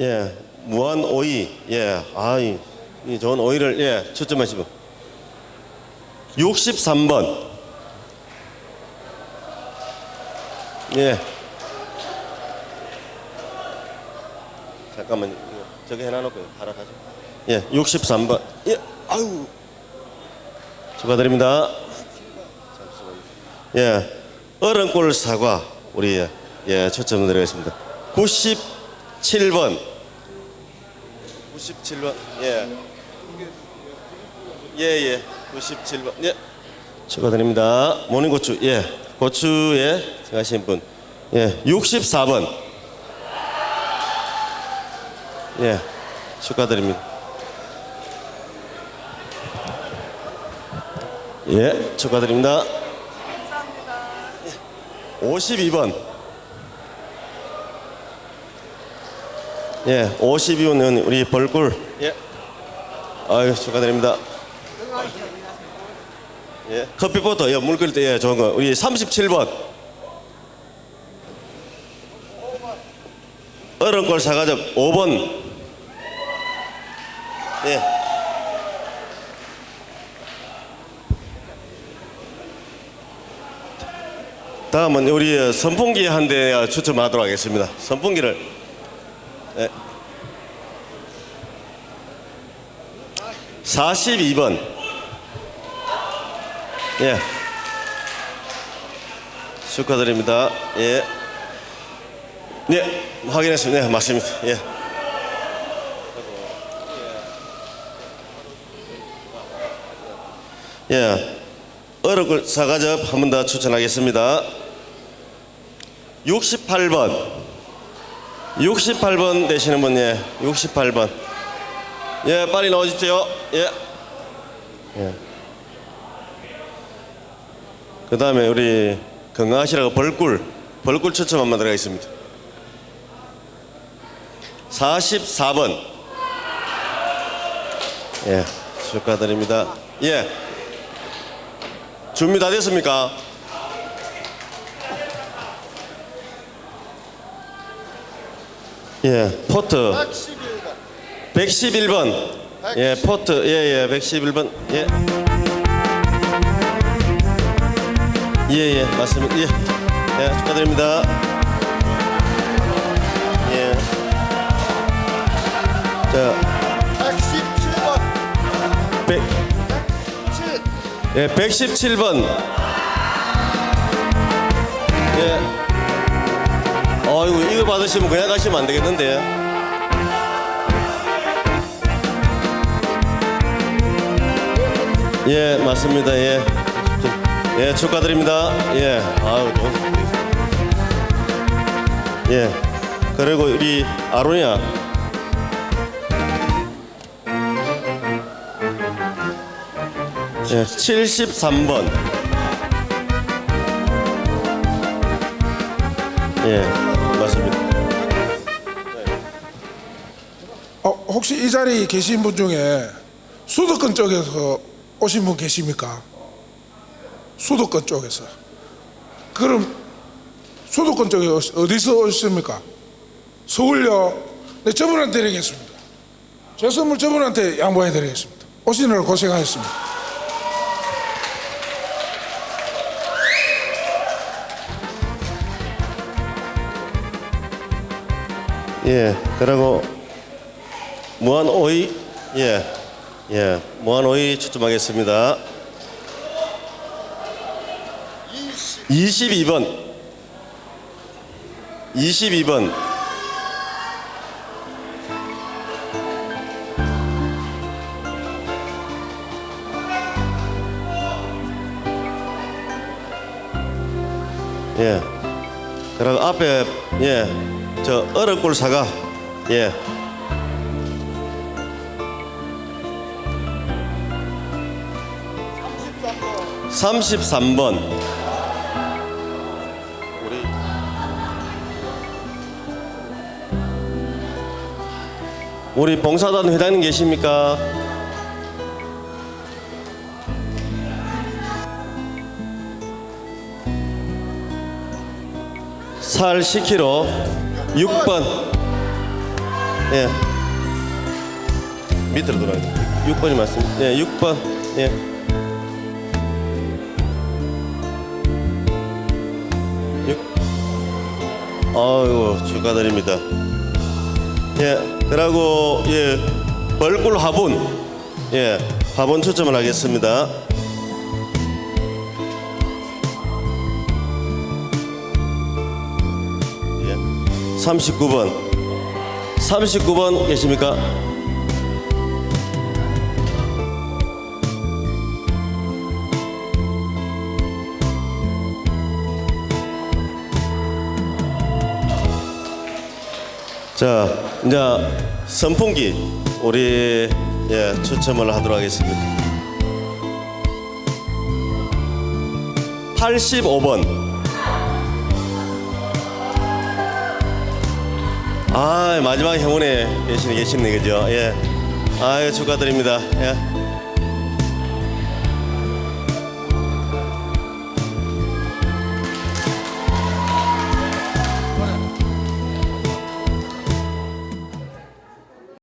예, 무한 오이. 예, 아, 이, 이 좋은 오이를 예, 초점하시고. 63번. 예. 잠깐만, 저기 해놔놓고 하나 가져. 예, 63번. 예, 아유. 축하드립니다. 예, 어른골 사과 우리 예 초점 드리겠습니다. 97번. 97번. 예. 예, 예. 97번. 예. 축하드립니다. 모닝 고추. 예. 고추에 생하신 분. 예. 64번. 예. 축하드립니다. 예. 축하드립니다. 52번. 예, 52번은 우리 벌꿀. 예. 아유, 축하드립니다. 예, 커피포터, 예, 물 끓일 때, 예, 좋은 거. 우리 37번. 얼음골 사과즙 5번. 예. 다음은 우리 선풍기 한 대 추첨하도록 하겠습니다. 선풍기를 예. 42번 예 축하드립니다. 예. 네, 확인했습니다. 네, 맞습니다. 예. 예. 어르굴 사과즙 한번 더 추천하겠습니다. 68번. 68번 되시는 분, 예. 68번. 예, 빨리 나오십시오. 예. 예. 그 다음에 우리 건강하시라고 벌꿀, 벌꿀 추첨 한번 들어가겠습니다. 44번. 예, 축하드립니다. 예. 준비 다 됐습니까? 예, 포트 111번. 예, 포트 예, 예, 111번. 예. 예, 예, 맞습니다. 예. 예, 축하드립니다. 예. 자, 117번 100 7 예, 117번. 받으시면 그냥 가시면 안 되겠는데. 예, 맞습니다. 예. 예, 축하드립니다. 예. 좋은. 예. 그리고 우리 아로니아. 예, 73번. 예, 어, 혹시 이 자리에 계신 분 중에 수도권 쪽에서 오신 분 계십니까? 수도권 쪽에서. 그럼 수도권 쪽에 어디- 어디서 오셨습니까? 서울요? 네, 저분한테 드리겠습니다. 제 선물 저분한테 양보해 드리겠습니다. 오시느라 고생하셨습니다. 예, 그리고 무한 오이, 예, 예, 무한 오이 추첨하겠습니다. 22번. 22번. 예. 그리고 앞에 예. 저 어른골 사과. 예. 삼십삼 번 우리 우리 봉사단 회장님 계십니까? 살 10kg 6번 예. 밑으로 돌아야 돼. 6번이 맞습니다. 예, 6번. 예. 아이고 축하드립니다. 예, 그리고 예 벌꿀 화분, 예 화분 추첨을 하겠습니다. 예, 39번, 39번 계십니까? 자, 이제 선풍기 우리 예, 추첨을 하도록 하겠습니다. 85번. 아, 마지막 행운에 계시네 계시네 그죠? 예. 아유 축하드립니다. 예.